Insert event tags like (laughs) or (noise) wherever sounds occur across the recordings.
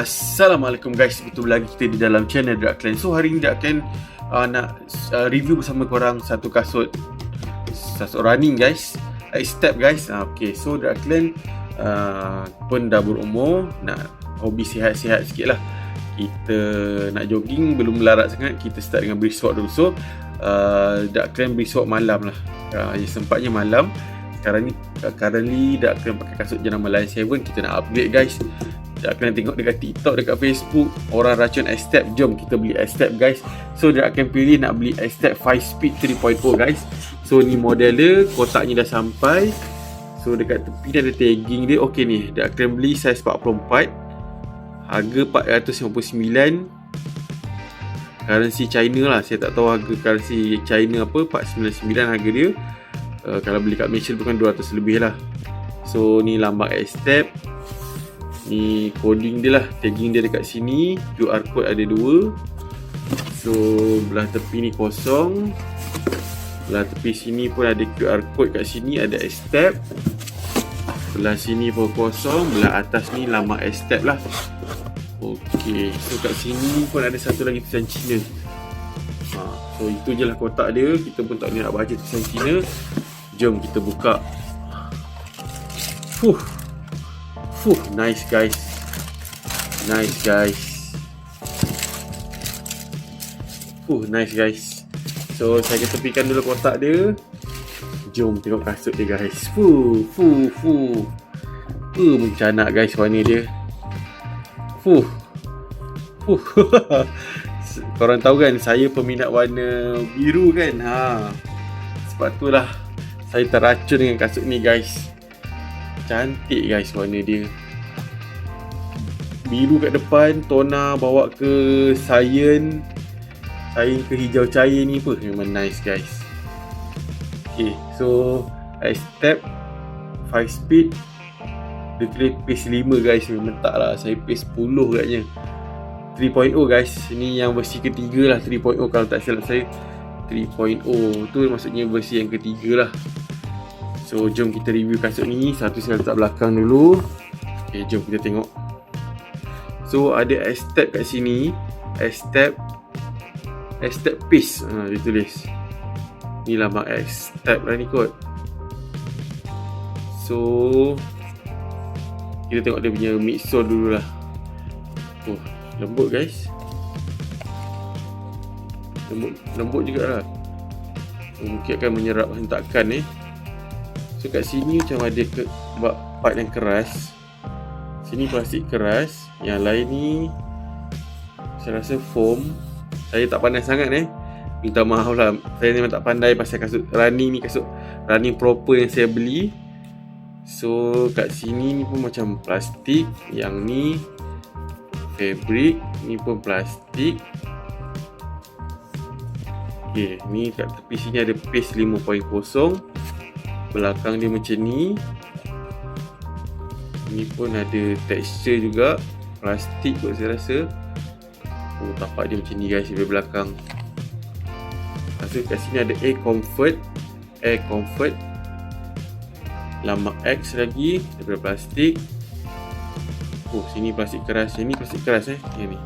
Assalamualaikum guys, betul lagi kita di dalam channel Drak Clan. So hari ni Drak Clan uh, nak uh, review bersama korang satu kasut kasut running guys. Uh, step guys. Uh, okay, so Drak Clan uh, pun dah berumur, nak hobi sihat-sihat sikit lah. Kita nak jogging belum melarat sangat, kita start dengan brisk walk dulu. So uh, Drak Clan brisk walk malam lah. Uh, sempatnya malam. Sekarang ni uh, currently Drak Clan pakai kasut jenama Line 7 Kita nak upgrade guys dia akan tengok dekat TikTok, dekat Facebook. Orang racun S-Step Jom kita beli S-Step guys. So dia akan pilih nak beli S-Step 5 Speed 3.0 guys. So ni model dia Kotaknya dah sampai. So dekat tepi dia ada tagging dia. Okay ni Dia akan beli saiz 44 Harga 459 Currency China lah. Saya tak tahu harga currency China apa. 499 harga dia. Uh, Kalau beli kat Malaysia bukan 200 lebih lah. So ni lambang S-Step Ni coding dia lah. Tagging dia dekat sini. QR code ada dua. So belah tepi ni kosong. Belah tepi sini pun ada QR code kat sini. Ada S-Step Belah sini pun kosong. Belah atas ni lama S-Step lah. Okay So kat sini pun ada satu lagi tulisan Cina. Ha, So itu je lah kotak dia. Kita pun tak nak baca tulisan Cina. Jom kita buka. Fuh Fuh, nice guys. Nice guys. Fuh, nice guys. So, saya tepikan dulu kotak dia. Jom tengok kasut dia guys. Fuh, fuh, fuh. Uh, mencanak guys warna dia. Fuh. Fuh. (laughs) Korang tahu kan, saya peminat warna biru kan. Ha. Sebab itulah saya teracun dengan kasut ni guys. Cantik guys warna dia. Biru kat depan Tona bawa ke Cyan. Cyan ke hijau cair ni pun Memang nice guys. Okay so I step 5 speed. Dia kira pace 5 guys. Memang tak lah Saya pace 10 katnya. 3.0 guys. Ini yang versi ketiga lah 3.0 kalau tak silap saya. 3.0 tu maksudnya versi yang ketiga lah So jom kita review kasut ni. Satu saya letak belakang dulu. Okay jom kita tengok. So ada S-step kat sini. S-step S-step piece ha, Dia tulis. Ni lambang S-step lah ni kot. So Kita tengok dia punya midsole dulu lah. Oh lembut guys. Lembut, lembut juga lah. Mungkin akan menyerap hentakan eh So kat sini macam ada ke, part yang keras. Sini plastik keras. Yang lain ni Saya rasa foam. Saya tak pandai sangat eh. Minta maaf lah. Saya memang tak pandai pasal kasut running ni Kasut running proper yang saya beli. So kat sini ni pun macam plastik. Yang ni Fabric. Ni pun plastik. Okay, ni kat tepi sini ada paste 5.0 belakang dia macam ni. Ni pun ada tekstur juga. Plastik kot saya rasa. Oh tapak dia macam ni guys di belakang. Rasa kat sini ada air comfort. Air comfort. Lama X lagi daripada plastik. Oh sini plastik keras. Yang ni plastik keras eh. Yang ni.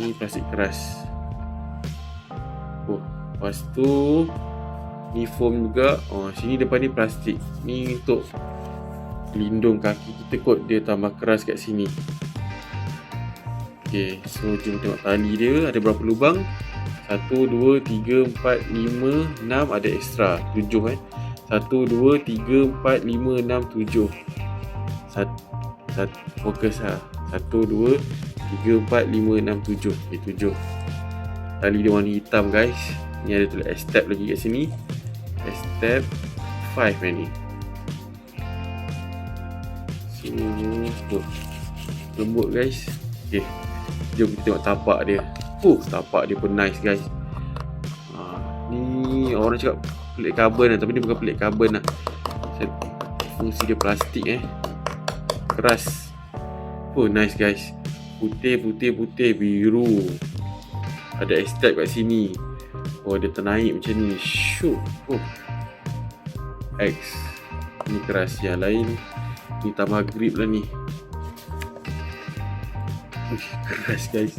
Ni plastik keras. Oh lepas tu Ni foam juga. Oh sini depan ni plastik. Ni untuk Lindung kaki kita kot Dia tambah keras kat sini. Okay So jom tengok tali dia. Ada berapa lubang? 1, 2, 3, 4, 5, 6 Ada extra 7 eh. 1, 2, 3, 4, 5, 6, 7 Sat, sat, Fokus lah 1, 2, 3, 4, 5, 6, 7 Okay 7 Tali dia warna hitam guys. Ni ada tulis step lagi kat sini step 5 ni sini oh, lembut guys. Ok jom kita tengok tapak dia. Oh tapak dia pun nice guys. Ha, ni orang cakap pelik carbon lah tapi ni bukan pelik carbon lah. Fungsi dia plastik eh. Keras. Oh nice guys. Putih putih putih. Biru. Ada step kat sini oh dia ternaik macam ni shoot oh. X. Ni keras yang lain. Ni tambah grip lah ni. Keras guys.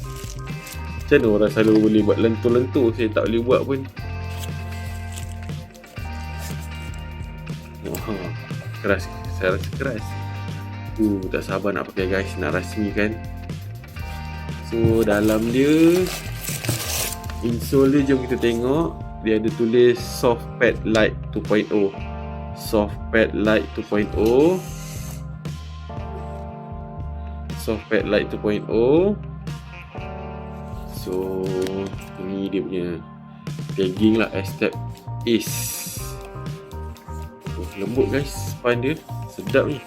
Macam mana orang selalu boleh buat lentur-lentur? Saya tak boleh buat pun. Oh, keras. Saya rasa keras. Uh, tak sabar nak pakai guys. Nak rasmi kan. So dalam dia insole dia jom kita tengok. Dia ada tulis soft pad light 2.0 soft pad light 2.0 soft pad light 2.0 so ini dia punya tagging lah step ace oh, lembut guys span dia. Sedap ni.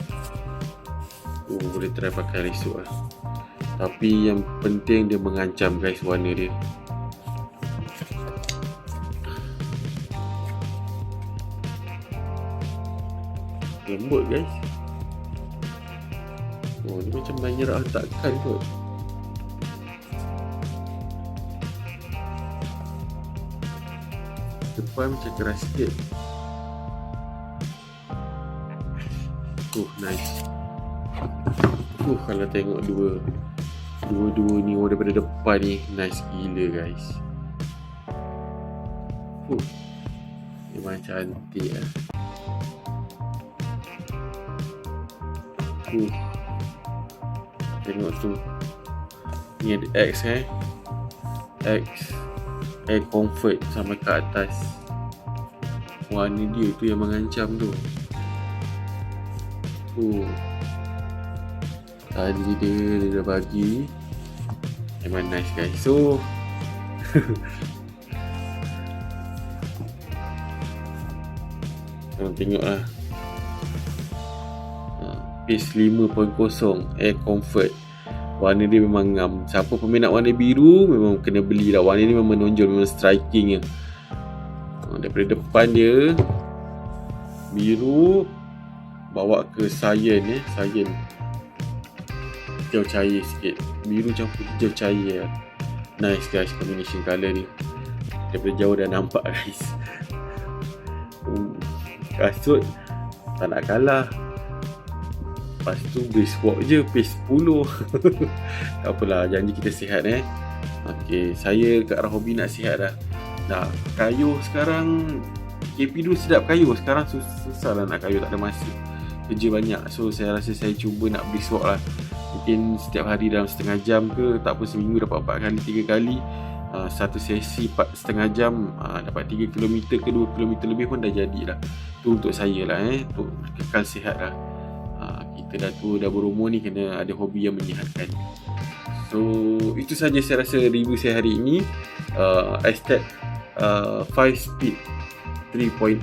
Oh, boleh try pakai risuk lah. Tapi yang penting dia mengancam guys warna dia lembut guys. Oh ni macam main nyerah takkan kot. Depan macam keras sikit. Oh nice. Uh kalau tengok dua Dua-dua ni oh, daripada depan ni Nice gila guys. Uh Memang cantik lah Uh Tengok tu. Ni ada X eh? X Air comfort sama ke atas. Warna dia tu yang mengancam tu. Oh Tadi dia, dia dah bagi. Memang nice guys. So Korang (laughs) tengok lah Pace 5.0 Air Comfort. Warna dia memang ngam. Siapa peminat warna biru Memang kena beli lah Warna ni memang menonjol Memang striking je ha, Daripada depan dia Biru Bawa ke Cyan eh Cyan Hijau cair sikit. Biru campur hijau cair lah. Nice guys Combination colour ni. Daripada jauh dah nampak (laughs) guys. Hmm, Kasut Tak nak kalah Lepas tu brisk walk je Pace 10 (laughs) Tak apalah Janji kita sihat eh. Okay Saya kat arah hobi nak sihat dah. Dah Kayu sekarang KP dulu sedap kayu Sekarang sus- susah lah nak kayu Tak ada masa. Kerja banyak So saya rasa saya cuba nak brisk walk lah. Mungkin setiap hari dalam setengah jam ke Tak apa seminggu dapat 4 kali 3 kali. Uh, Satu sesi 4 setengah jam uh, Dapat 3 km ke 2 km lebih pun dah jadi lah. Itu untuk saya lah eh. Untuk kekal sihat lah kita dah tua dah berumur ni kena ada hobi yang menyihatkan so itu saja saya rasa review saya hari ini. Uh, Estet uh, 5 speed 3.0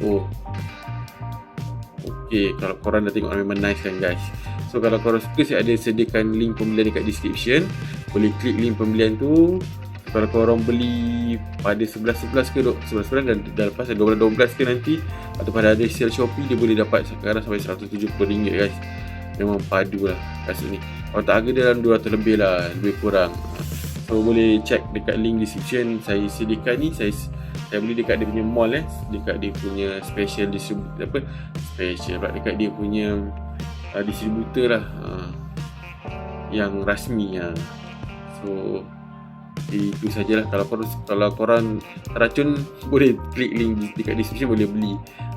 ok kalau korang dah tengok memang nice kan guys? So kalau korang suka saya ada sediakan link pembelian dekat description. Boleh klik link pembelian tu. Kalau korang beli pada 11-11 ke 11-11 dan dah lepas 12-12 ke nanti atau pada ada sale Shopee dia boleh dapat sekarang sampai RM170 guys memang padu lah kasut ni kalau tak harga dalam 200 lebih lah lebih kurang. So boleh check dekat link description. Saya sediakan ni. Saya saya beli dekat dia punya mall eh. Dekat dia punya special distributor apa? Special pula dekat dia punya uh, distributor lah. Uh, yang rasmi ya. so itu sajalah. Kalau korang kalau korang racun boleh klik link dekat description boleh beli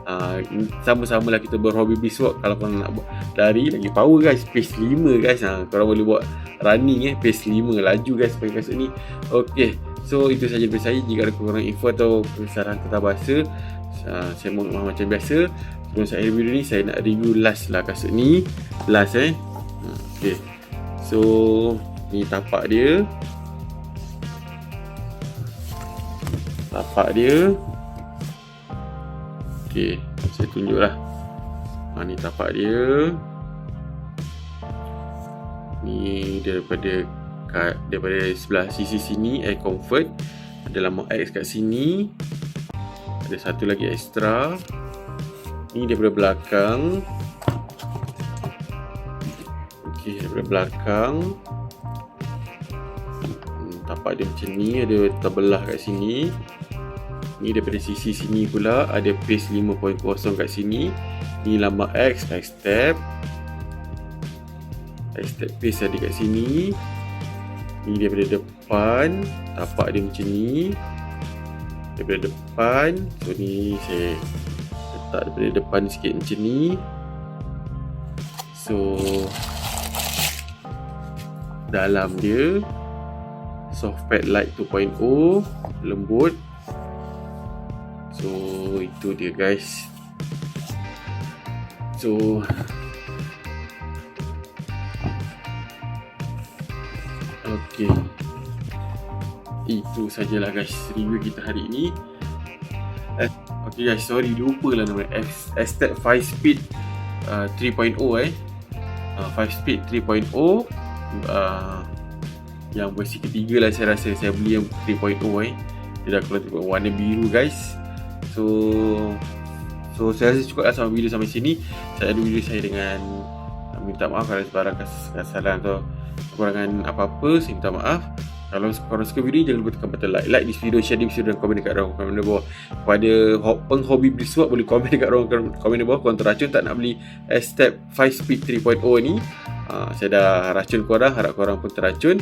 uh, sama-sama lah kita berhobi biswalk kalau korang nak buat lari lagi power guys. Pace 5 guys. Ha, korang boleh buat running eh. Pace 5 laju guys. Pakai kasut ni. Ok so itu saja dari saya. Jika ada korang info atau kesaran kata bahasa uh, saya mohon maaf macam biasa. Sebelum saya review ni saya nak review last lah kasut ni. Last eh. Ok. So ni tapak dia. Tapak dia Okey, saya tunjuklah. Ha ni tapak dia. Ni daripada daripada sebelah sisi sini air comfort. Ada lama X kat sini. Ada satu lagi extra. Ni daripada belakang. Okey, daripada belakang. Hmm, tapak dia macam ni, ada terbelah kat sini. Ni daripada sisi sini pula ada pace 5.0 kat sini. Ni lambang X, X step. X step pace ada kat sini. Ni daripada depan Tapak dia macam ni Daripada depan So ni saya Letak daripada depan sikit macam ni So Dalam dia Soft pad light 2.0 Lembut So itu dia guys. So Okay. Itu sajalah guys Review kita hari ini. Okay guys sorry lupa lah nama Estet 5 speed uh, 3.0 eh. Uh, 5 speed 3.0 uh, Yang versi ketiga lah saya rasa. Saya beli yang 3.0 eh. Dia dah keluar warna biru guys So So saya rasa cukup lah sama video sampai sini. Saya ada video saya dengan Minta maaf kalau sebarang kesalahan atau kekurangan apa-apa Saya minta maaf. Kalau korang suka video jangan lupa tekan button like. Like this video share this video dan komen dekat bawah komen bawah. Kepada penghobi beli boleh komen (laughs) dekat bawah komen bawah. Korang teracun tak nak beli S-Step 5 Speed 3.0 ni uh, saya dah racun korang harap korang pun teracun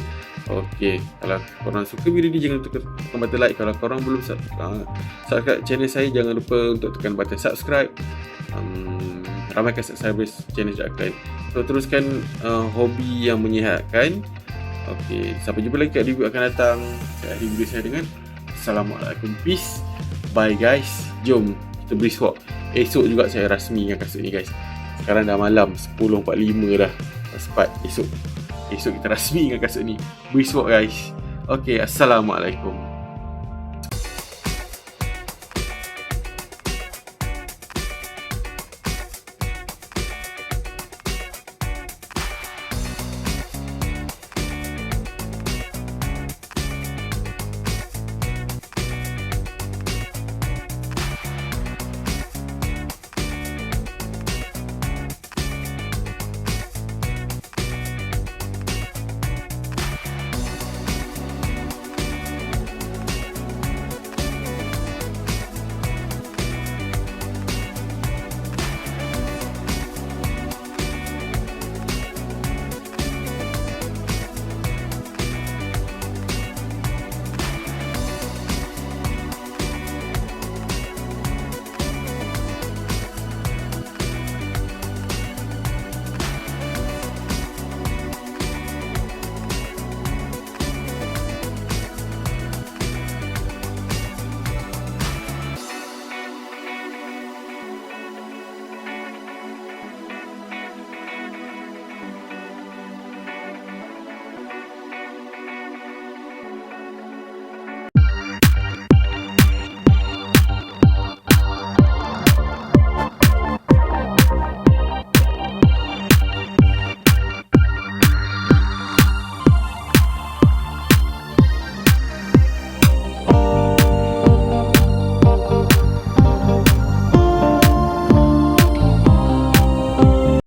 ok kalau korang suka video ni jangan lupa tekan button like kalau korang belum uh, subscribe channel saya jangan lupa untuk tekan button subscribe um, ramaikan subscribers channel Jack So teruskan uh, hobi yang menyihatkan Okey, sampai jumpa lagi kat review akan datang. Saya ada video saya dengan Assalamualaikum. Peace. Bye guys. Jom kita beri swap. Esok juga saya rasmikan kasut ni guys. Sekarang dah malam 10.45 dah. Sempat esok. Esok kita (laughs) rasmikan kasut ni. Beri guys. Okey, Assalamualaikum.